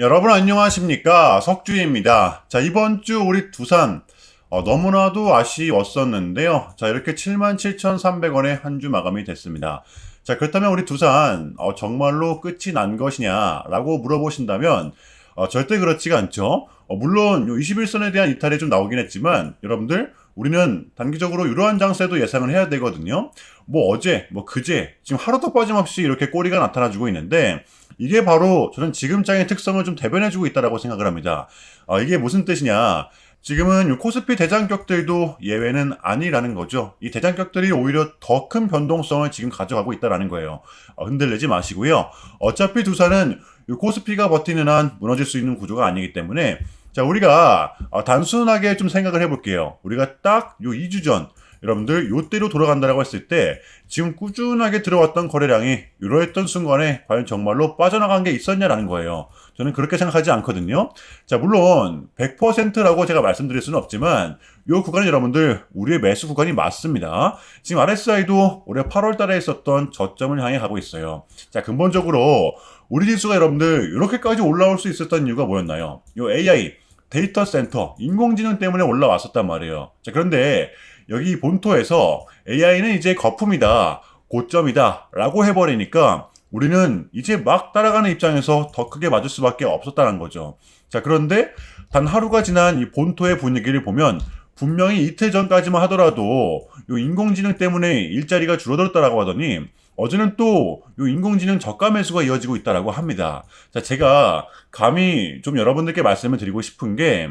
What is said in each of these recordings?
여러분 안녕하십니까 석주입니다. 자 이번 주 우리 두산 어, 너무나도 아쉬웠었는데요. 자 이렇게 77,300원에 한 주 마감이 됐습니다. 자 그렇다면 우리 두산 어, 정말로 끝이 난 것이냐 라고 물어보신다면 어, 절대 그렇지가 않죠. 어, 물론 요 21선에 대한 이탈이 좀 나오긴 했지만 여러분들 우리는 단기적으로 이러한 장세도 예상을 해야 되거든요. 뭐 어제, 뭐 그제, 지금 하루도 빠짐없이 이렇게 꼬리가 나타나주고 있는데 이게 바로 저는 지금 장의 특성을 좀 대변해주고 있다라고 생각을 합니다. 어, 이게 무슨 뜻이냐? 지금은 이 코스피 대장격들도 예외는 아니라는 거죠. 이 대장격들이 오히려 더 큰 변동성을 지금 가져가고 있다라는 거예요. 어, 흔들리지 마시고요. 어차피 두산은 이 코스피가 버티는 한 무너질 수 있는 구조가 아니기 때문에 자 우리가 어, 단순하게 좀 생각을 해볼게요. 우리가 딱 요 2주 전 여러분들 요때로 돌아간다라고 했을 때 지금 꾸준하게 들어왔던 거래량이 이러했던 순간에 과연 정말로 빠져나간 게 있었냐라는 거예요. 저는 그렇게 생각하지 않거든요. 자, 물론 100%라고 제가 말씀드릴 수는 없지만 이 구간은 여러분들 우리의 매수 구간이 맞습니다. 지금 RSI도 올해 8월 달에 있었던 저점을 향해 가고 있어요. 자, 근본적으로 우리 지수가 여러분들 이렇게까지 올라올 수 있었던 이유가 뭐였나요? 이 AI 데이터 센터, 인공지능 때문에 올라왔었단 말이에요. 자, 그런데 여기 본토에서 AI는 이제 거품이다, 고점이다, 라고 해버리니까 우리는 이제 막 따라가는 입장에서 더 크게 맞을 수밖에 없었다는 거죠. 자, 그런데 단 하루가 지난 이 본토의 분위기를 보면 분명히 이틀 전까지만 하더라도 요 인공지능 때문에 일자리가 줄어들었다라고 하더니 어제는 또요 인공지능 저가 매수가 이어지고 있다라고 합니다. 자, 제가 감히 좀 여러분들께 말씀을 드리고 싶은 게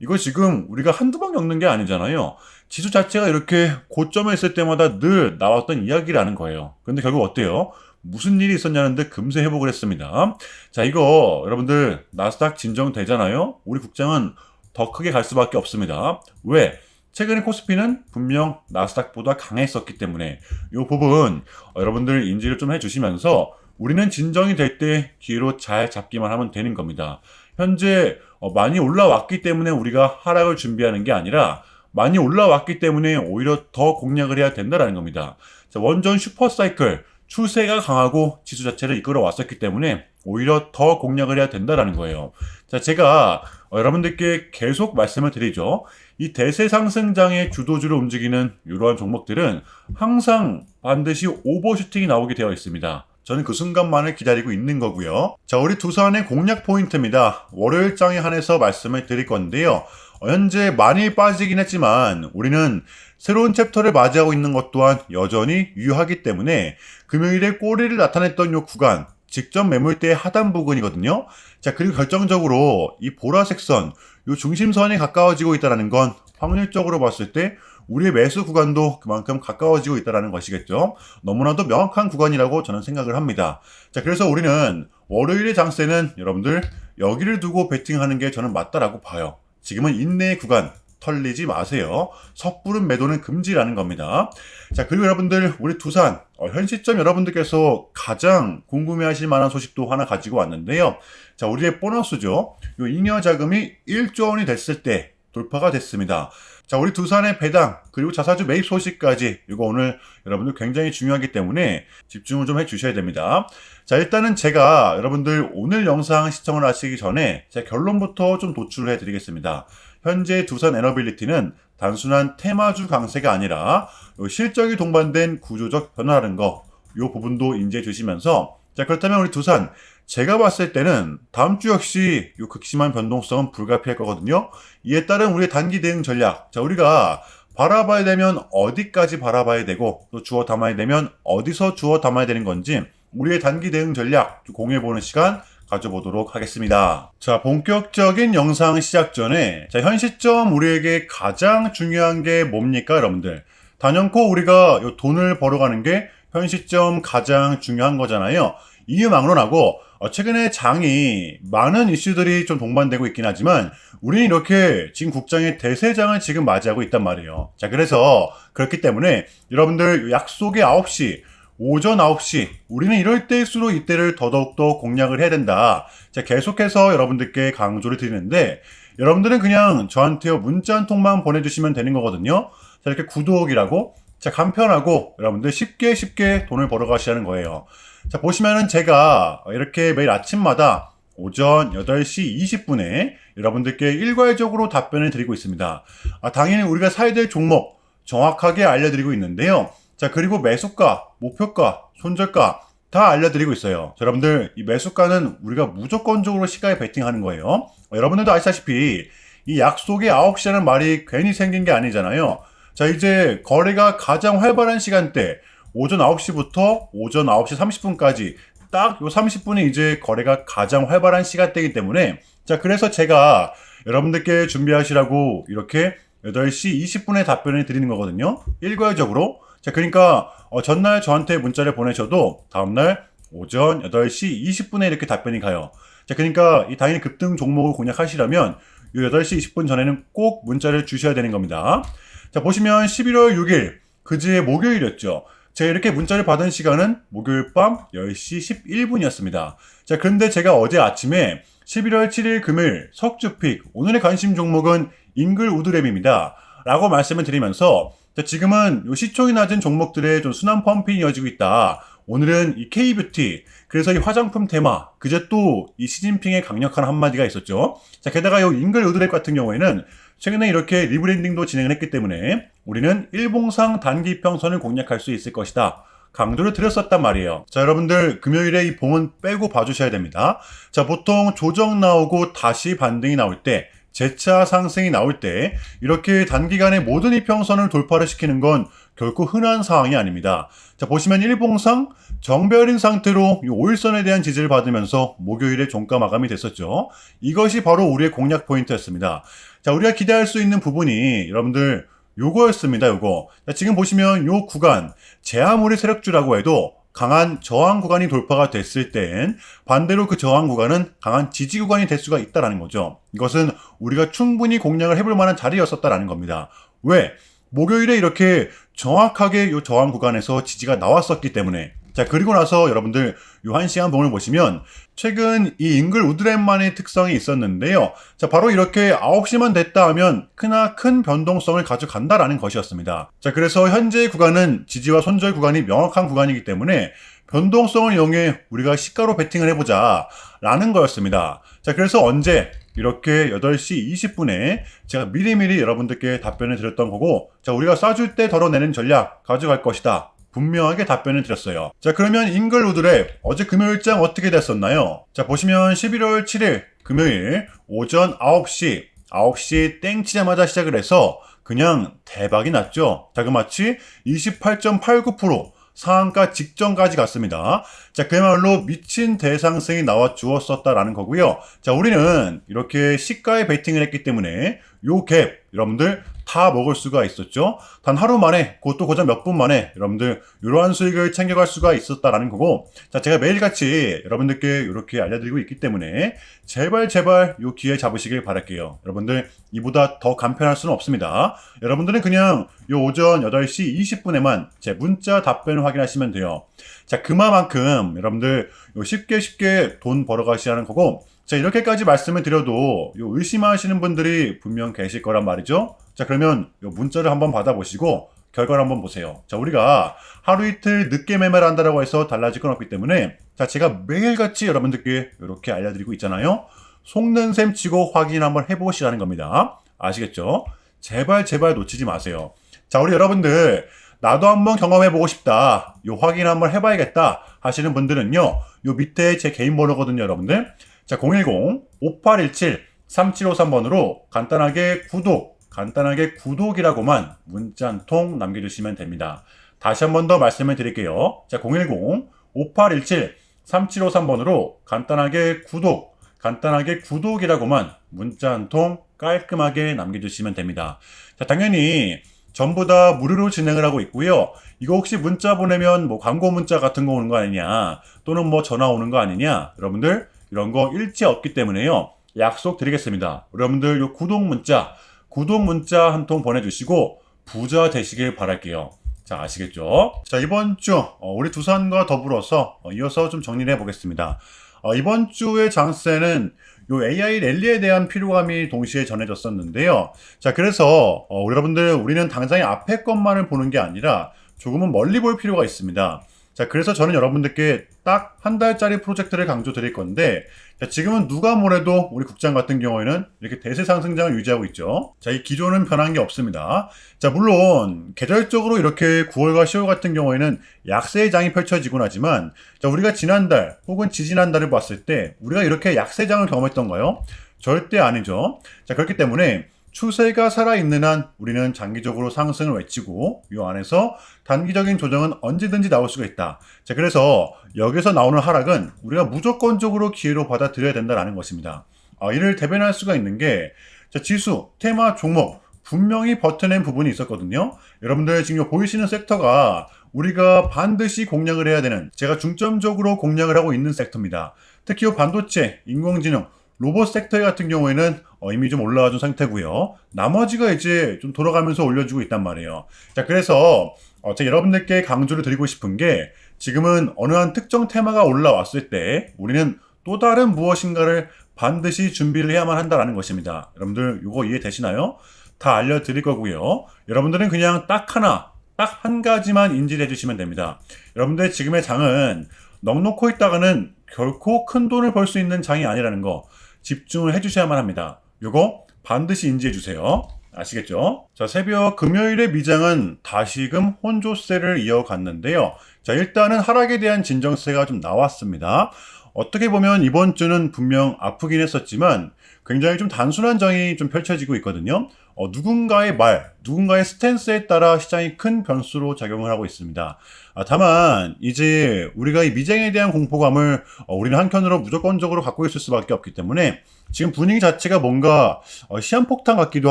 이거 지금 우리가 한두 번 겪는 게 아니잖아요. 지수 자체가 이렇게 고점에 있을 때마다 늘 나왔던 이야기라는 거예요. 근데 결국 어때요? 무슨 일이 있었냐는데 금세 회복을 했습니다. 자, 이거 여러분들 나스닥 진정되잖아요. 우리 국장은 더 크게 갈 수밖에 없습니다. 왜? 최근에 코스피는 분명 나스닥보다 강했었기 때문에 이 부분 어, 여러분들 인지를 좀 해주시면서 우리는 진정이 될때 뒤로 잘 잡기만 하면 되는 겁니다. 현재 어, 많이 올라왔기 때문에 우리가 하락을 준비하는 게 아니라 많이 올라왔기 때문에 오히려 더 공략을 해야 된다는 겁니다. 자, 원전 슈퍼사이클 추세가 강하고 지수 자체를 이끌어 왔었기 때문에 오히려 더 공략을 해야 된다는 거예요. 자, 제가 어, 여러분들께 계속 말씀을 드리죠. 이 대세 상승장의 주도주를 움직이는 이러한 종목들은 항상 반드시 오버슈팅이 나오게 되어 있습니다. 저는 그 순간만을 기다리고 있는 거고요. 자, 우리 두산의 공략 포인트입니다. 월요일 장에 한해서 말씀을 드릴 건데요. 어, 현재 많이 빠지긴 했지만 우리는 새로운 챕터를 맞이하고 있는 것 또한 여전히 유효하기 때문에 금요일에 꼬리를 나타냈던 요 구간 직전 매물대의 하단 부근이거든요. 자, 그리고 결정적으로 이 보라색 선, 요 중심선에 가까워지고 있다는 건 확률적으로 봤을 때 우리의 매수 구간도 그만큼 가까워지고 있다는 것이겠죠. 너무나도 명확한 구간이라고 저는 생각을 합니다. 자, 그래서 우리는 월요일의 장세는 여러분들 여기를 두고 베팅하는 게 저는 맞다라고 봐요. 지금은 인내의 구간, 털리지 마세요. 섣부른 매도는 금지라는 겁니다. 자, 그리고 여러분들, 우리 두산, 어, 현 시점 여러분들께서 가장 궁금해 하실 만한 소식도 하나 가지고 왔는데요. 자, 우리의 보너스죠. 요 잉여 자금이 1조 원이 됐을 때 돌파가 됐습니다. 자, 우리 두산의 배당, 그리고 자사주 매입 소식까지 이거 오늘 여러분들 굉장히 중요하기 때문에 집중을 좀 해주셔야 됩니다. 자, 일단은 제가 여러분들 오늘 영상 시청을 하시기 전에 제 결론부터 좀 도출을 해드리겠습니다. 현재 두산 에너빌리티는 단순한 테마주 강세가 아니라 실적이 동반된 구조적 변화라는 거, 이 부분도 인지해 주시면서 자, 그렇다면 우리 두산 제가 봤을 때는 다음 주 역시 이 극심한 변동성은 불가피할 거거든요. 이에 따른 우리의 단기 대응 전략. 자, 우리가 바라봐야 되면 어디까지 바라봐야 되고 또 주어 담아야 되면 어디서 주어 담아야 되는 건지 우리의 단기 대응 전략 공유해보는 시간 가져보도록 하겠습니다. 자, 본격적인 영상 시작 전에 자, 현 시점 우리에게 가장 중요한 게 뭡니까, 여러분들? 단연코 우리가 요 돈을 벌어가는 게 현 시점 가장 중요한 거잖아요. 이유 막론하고 어, 최근에 장이 많은 이슈들이 좀 동반되고 있긴 하지만 우리는 이렇게 지금 국장의 대세장을 지금 맞이하고 있단 말이에요. 자, 그래서 그렇기 때문에 여러분들 약속의 9시 오전 9시 우리는 이럴 때일수록 이때를 더더욱더 공략을 해야 된다. 자, 계속해서 여러분들께 강조를 드리는데 여러분들은 그냥 저한테 문자 한 통만 보내주시면 되는 거거든요. 자, 이렇게 구독이라고 자, 간편하고 여러분들 쉽게 쉽게 돈을 벌어 가시라는 거예요. 자, 보시면은 제가 이렇게 매일 아침마다 오전 8시 20분에 여러분들께 일괄적으로 답변을 드리고 있습니다. 아, 당연히 우리가 사야 될 종목 정확하게 알려드리고 있는데요. 자, 그리고 매수가, 목표가, 손절가 다 알려드리고 있어요. 자, 여러분들, 이 매수가는 우리가 무조건적으로 시가에 베팅하는 거예요. 어, 여러분들도 아시다시피 이 약속의 9시라는 말이 괜히 생긴 게 아니잖아요. 자, 이제 거래가 가장 활발한 시간대, 오전 9시부터 오전 9시 30분까지 딱 요 30분이 이제 거래가 가장 활발한 시간대이기 때문에 자, 그래서 제가 여러분들께 준비하시라고 이렇게 8시 20분에 답변을 드리는 거거든요. 일괄적으로. 자, 그러니까 어, 전날 저한테 문자를 보내셔도 다음날 오전 8시 20분에 이렇게 답변이 가요. 자, 그러니까 이 당연히 급등 종목을 공략하시려면 이 8시 20분 전에는 꼭 문자를 주셔야 되는 겁니다. 자, 보시면 11월 6일 그즈의 목요일이었죠. 제가 이렇게 문자를 받은 시간은 목요일 밤 10시 11분이었습니다. 자, 그런데 제가 어제 아침에 11월 7일 금요일 석주픽 오늘의 관심 종목은 잉글 우드랩입니다. 라고 말씀을 드리면서 자, 지금은 요 시총이 낮은 종목들의 좀 순환 펌핑이 이어지고 있다. 오늘은 이 K뷰티, 그래서 이 화장품 테마, 그제 또 이 시진핑의 강력한 한마디가 있었죠. 자, 게다가 이 잉글 우드랩 같은 경우에는 최근에 이렇게 리브랜딩도 진행을 했기 때문에 우리는 일봉상 단기 평선을 공략할 수 있을 것이다. 강조를 드렸었단 말이에요. 자, 여러분들 금요일에 이 봉은 빼고 봐주셔야 됩니다. 자, 보통 조정 나오고 다시 반등이 나올 때 재차 상승이 나올 때 이렇게 단기간에 모든 이평선을 돌파를 시키는 건 결코 흔한 상황이 아닙니다. 자, 보시면 일봉상 정별인 상태로 이 5일선에 대한 지지를 받으면서 목요일에 종가 마감이 됐었죠. 이것이 바로 우리의 공략 포인트였습니다. 자, 우리가 기대할 수 있는 부분이 여러분들 요거였습니다. 요거. 자, 지금 보시면 요 구간 제아무리 세력주라고 해도 강한 저항 구간이 돌파가 됐을 땐 반대로 그 저항 구간은 강한 지지 구간이 될 수가 있다라는 거죠. 이것은 우리가 충분히 공략을 해볼 만한 자리였었다라는 겁니다. 왜? 목요일에 이렇게 정확하게 이 저항 구간에서 지지가 나왔었기 때문에 자 그리고 나서 여러분들 요한 시간 봉을 보시면 최근 이 잉글 우드랩만의 특성이 있었는데요. 자 바로 이렇게 9시만 됐다 하면 크나 큰 변동성을 가져간다라는 것이었습니다. 자 그래서 현재 구간은 지지와 손절 구간이 명확한 구간이기 때문에 변동성을 이용해 우리가 시가로 베팅을 해보자 라는 거였습니다. 자 그래서 언제 이렇게 8시 20분에 제가 미리미리 여러분들께 답변을 드렸던 거고 자 우리가 쏴줄 때 덜어내는 전략 가져갈 것이다. 분명하게 답변을 드렸어요. 자, 그러면 잉글우드랩 어제 금요일장 어떻게 됐었나요? 자, 보시면 11월 7일 금요일 오전 9시, 9시 땡 치자마자 시작을 해서 그냥 대박이 났죠. 자그마치 28.89% 상한가 직전까지 갔습니다. 자, 그야말로 미친 대상승이 나와 주었었다라는 거고요. 자, 우리는 이렇게 시가에 베팅을 했기 때문에 요 갭, 여러분들 다 먹을 수가 있었죠. 단 하루 만에, 그것도 고작 몇 분 만에 여러분들 이러한 수익을 챙겨갈 수가 있었다라는 거고, 자 제가 매일같이 여러분들께 이렇게 알려드리고 있기 때문에 제발 제발 요 기회 잡으시길 바랄게요. 여러분들 이보다 더 간편할 수는 없습니다. 여러분들은 그냥 요 오전 8시 20분에만 제 문자 답변을 확인하시면 돼요. 자 그만큼 여러분들 요 쉽게 쉽게 돈 벌어가시라는 거고. 자, 이렇게까지 말씀을 드려도 요 의심하시는 분들이 분명 계실 거란 말이죠. 자, 그러면 요 문자를 한번 받아보시고 결과를 한번 보세요. 자, 우리가 하루 이틀 늦게 매매를 한다라고 해서 달라질 건 없기 때문에 자, 제가 매일같이 여러분들께 이렇게 알려드리고 있잖아요. 속는 셈 치고 확인 한번 해보시라는 겁니다. 아시겠죠? 제발 제발 놓치지 마세요. 자, 우리 여러분들 나도 한번 경험해보고 싶다. 요 확인 한번 해봐야겠다 하시는 분들은요. 요 밑에 제 개인 번호거든요, 여러분들. 자, 010-5817-3753번으로 간단하게 구독, 간단하게 구독이라고만 문자 한 통 남겨주시면 됩니다. 다시 한 번 더 말씀을 드릴게요. 자, 010-5817-3753번으로 간단하게 구독, 간단하게 구독이라고만 문자 한 통 깔끔하게 남겨주시면 됩니다. 자, 당연히 전부 다 무료로 진행을 하고 있고요. 이거 혹시 문자 보내면 뭐 광고 문자 같은 거 오는 거 아니냐, 또는 뭐 전화 오는 거 아니냐, 여러분들 이런 거 일체 없기 때문에요. 약속 드리겠습니다. 여러분들 요 구독 문자, 구독 문자 한 통 보내주시고 부자 되시길 바랄게요. 자, 아시겠죠? 자, 이번 주 어, 우리 두산과 더불어서 어, 이어서 좀 정리를 해보겠습니다. 어, 이번 주의 장세는 요 AI 랠리에 대한 피로감이 동시에 전해졌었는데요. 자, 그래서 어, 여러분들 우리는 당장의 앞에 것만을 보는 게 아니라 조금은 멀리 볼 필요가 있습니다. 자, 그래서 저는 여러분들께 딱 한 달짜리 프로젝트를 강조 드릴 건데, 자, 지금은 누가 뭐래도 우리 국장 같은 경우에는 이렇게 대세 상승장을 유지하고 있죠. 자, 이 기조는 변한 게 없습니다. 자, 물론 계절적으로 이렇게 9월과 10월 같은 경우에는 약세의 장이 펼쳐지곤 하지만 자, 우리가 지난달 혹은 지지난달을 봤을 때 우리가 이렇게 약세장을 경험했던가요? 절대 아니죠. 자, 그렇기 때문에 추세가 살아있는 한 우리는 장기적으로 상승을 외치고 이 안에서 단기적인 조정은 언제든지 나올 수가 있다. 자, 그래서 여기서 나오는 하락은 우리가 무조건적으로 기회로 받아들여야 된다는 것입니다. 아, 이를 대변할 수가 있는 게 자, 지수, 테마, 종목 분명히 버텨낸 부분이 있었거든요. 여러분들 지금 보이시는 섹터가 우리가 반드시 공략을 해야 되는 제가 중점적으로 공략을 하고 있는 섹터입니다. 특히 이 반도체, 인공지능, 로봇 섹터 같은 경우에는 어, 이미 좀 올라와 준 상태고요. 나머지가 이제 좀 돌아가면서 올려주고 있단 말이에요. 자, 그래서 어, 제가 여러분들께 강조를 드리고 싶은 게 지금은 어느 한 특정 테마가 올라왔을 때 우리는 또 다른 무엇인가를 반드시 준비를 해야만 한다는 것입니다. 여러분들 이거 이해되시나요? 다 알려드릴 거고요. 여러분들은 그냥 딱 하나, 딱 한 가지만 인지를 해주시면 됩니다. 여러분들 지금의 장은 넉넉고 있다가는 결코 큰 돈을 벌 수 있는 장이 아니라는 거 집중을 해주셔야만 합니다. 요거 반드시 인지해 주세요. 아시겠죠? 자, 새벽 금요일의 미장은 다시금 혼조세를 이어갔는데요. 자, 일단은 하락에 대한 진정세가 좀 나왔습니다. 어떻게 보면 이번 주는 분명 아프긴 했었지만 굉장히 좀 단순한 장이 좀 펼쳐지고 있거든요. 어, 누군가의 말, 누군가의 스탠스에 따라 시장이 큰 변수로 작용을 하고 있습니다. 아, 다만 이제 우리가 이 미쟁에 대한 공포감을 어, 우리는 한켠으로 무조건적으로 갖고 있을 수밖에 없기 때문에 지금 분위기 자체가 뭔가 어, 시한폭탄 같기도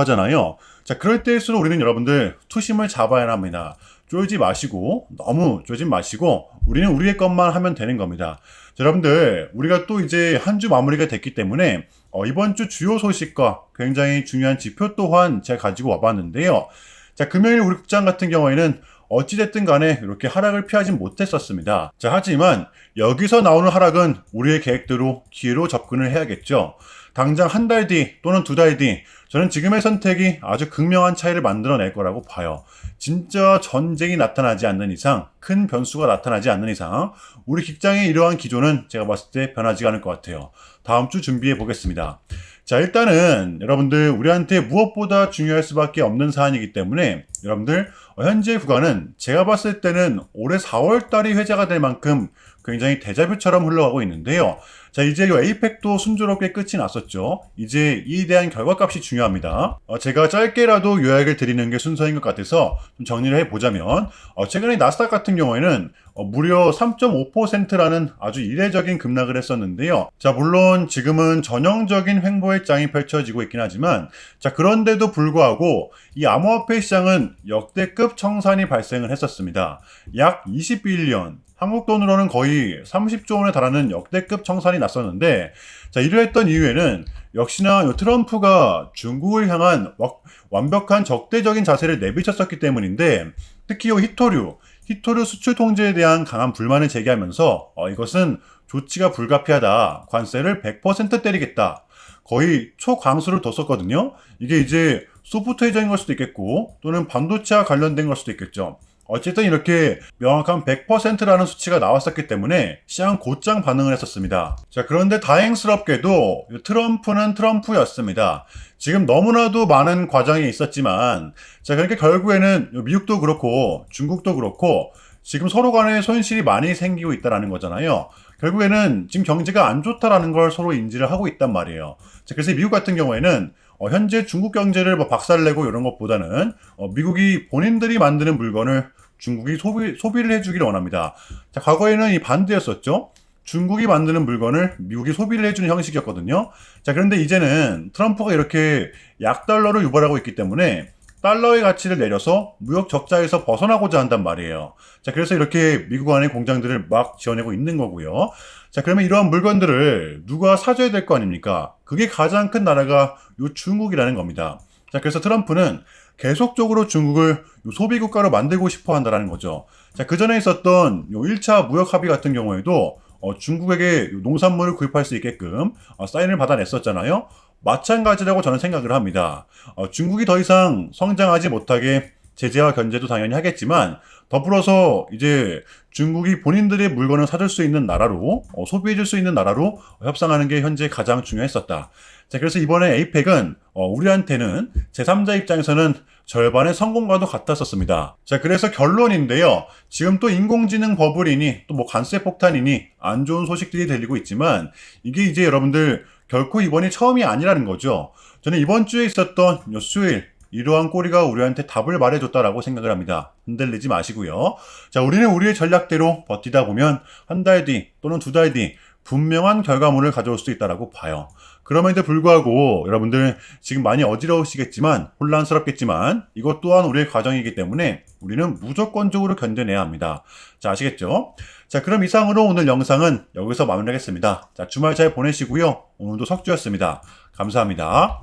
하잖아요. 자, 그럴 때일수록 우리는 여러분들 투심을 잡아야 합니다. 쫄지 마시고 너무 쫄지 마시고 우리는 우리의 것만 하면 되는 겁니다. 자, 여러분들 우리가 또 이제 한 주 마무리가 됐기 때문에 어, 이번 주 주요 소식과 굉장히 중요한 지표 또한 제가 가지고 와봤는데요. 자 금요일 우리 국장 같은 경우에는 어찌됐든 간에 이렇게 하락을 피하진 못했었습니다. 자, 하지만 여기서 나오는 하락은 우리의 계획대로 기회로 접근을 해야겠죠. 당장 한 달 뒤 또는 두 달 뒤 저는 지금의 선택이 아주 극명한 차이를 만들어낼 거라고 봐요. 진짜 전쟁이 나타나지 않는 이상, 큰 변수가 나타나지 않는 이상, 우리 직장의 이러한 기조는 제가 봤을 때 변하지 않을 것 같아요. 다음 주 준비해 보겠습니다. 자, 일단은 여러분들 우리한테 무엇보다 중요할 수밖에 없는 사안이기 때문에 여러분들 현재 구간은 제가 봤을 때는 올해 4월 달이 회자가 될 만큼 굉장히 대자뷰처럼 흘러가고 있는데요. 자, 이제 이 에이펙도 순조롭게 끝이 났었죠. 이제 이에 대한 결과값이 중요합니다. 어, 제가 짧게라도 요약을 드리는 게 순서인 것 같아서 좀 정리를 해보자면, 어, 최근에 나스닥 같은 경우에는 어, 무려 3.5%라는 아주 이례적인 급락을 했었는데요. 자, 물론 지금은 전형적인 횡보의 장이 펼쳐지고 있긴 하지만, 자, 그런데도 불구하고 이 암호화폐 시장은 역대급 청산이 발생을 했었습니다. 약 21년, 한국 돈으로는 거의 30조 원에 달하는 역대급 청산이 났었는데, 자, 이러했던 이유에는 역시나 트럼프가 중국을 향한 완벽한 적대적인 자세를 내비쳤었기 때문인데, 특히 이 히토류, 히토류 수출 통제에 대한 강한 불만을 제기하면서, 어, 이것은 조치가 불가피하다. 관세를 100% 때리겠다. 거의 초강수를 뒀었거든요. 이게 이제 소프트웨어적인 걸 수도 있겠고, 또는 반도체와 관련된 걸 수도 있겠죠. 어쨌든 이렇게 명확한 100%라는 수치가 나왔었기 때문에 시장은 곧장 반응을 했었습니다. 자, 그런데 다행스럽게도 트럼프는 트럼프였습니다. 지금 너무나도 많은 과정이 있었지만, 자, 그러니까 결국에는 미국도 그렇고 중국도 그렇고 지금 서로 간에 손실이 많이 생기고 있다는 거잖아요. 결국에는 지금 경제가 안 좋다라는 걸 서로 인지를 하고 있단 말이에요. 자, 그래서 미국 같은 경우에는 어, 현재 중국 경제를 뭐 박살내고 이런 것보다는 어, 미국이 본인들이 만드는 물건을 중국이 소비, 소비를 해주기를 원합니다. 자, 과거에는 이 반대였었죠. 중국이 만드는 물건을 미국이 소비를 해주는 형식이었거든요. 자, 그런데 이제는 트럼프가 이렇게 약달러를 유발하고 있기 때문에 달러의 가치를 내려서 무역 적자에서 벗어나고자 한단 말이에요. 자, 그래서 이렇게 미국 안에 공장들을 막 지어내고 있는 거고요. 자, 그러면 이러한 물건들을 누가 사줘야 될 거 아닙니까? 그게 가장 큰 나라가 요 중국이라는 겁니다. 자, 그래서 트럼프는 계속적으로 중국을 소비 국가로 만들고 싶어 한다라는 거죠. 자, 그 전에 있었던 요 1차 무역 합의 같은 경우에도 어, 중국에게 농산물을 구입할 수 있게끔 어, 사인을 받아냈었잖아요. 마찬가지라고 저는 생각을 합니다. 어, 중국이 더 이상 성장하지 못하게 제재와 견제도 당연히 하겠지만 더불어서 이제 중국이 본인들의 물건을 사줄 수 있는 나라로 어, 소비해줄 수 있는 나라로 협상하는 게 현재 가장 중요했었다. 자 그래서 이번에 에이펙은 어, 우리한테는 제3자 입장에서는 절반의 성공과도 같았었습니다. 자 그래서 결론인데요. 지금 또 인공지능 버블이니 또 뭐 관세 폭탄이니 안 좋은 소식들이 들리고 있지만 이게 이제 여러분들 결코 이번이 처음이 아니라는 거죠. 저는 이번 주에 있었던 요 수요일 이러한 꼬리가 우리한테 답을 말해줬다라고 생각을 합니다. 흔들리지 마시고요. 자, 우리는 우리의 전략대로 버티다 보면 한 달 뒤 또는 두 달 뒤 분명한 결과물을 가져올 수 있다라고 봐요. 그럼에도 불구하고 여러분들 지금 많이 어지러우시겠지만 혼란스럽겠지만 이것 또한 우리의 과정이기 때문에 우리는 무조건적으로 견뎌내야 합니다. 자, 아시겠죠? 자, 그럼 이상으로 오늘 영상은 여기서 마무리하겠습니다. 자, 주말 잘 보내시고요. 오늘도 석주였습니다. 감사합니다.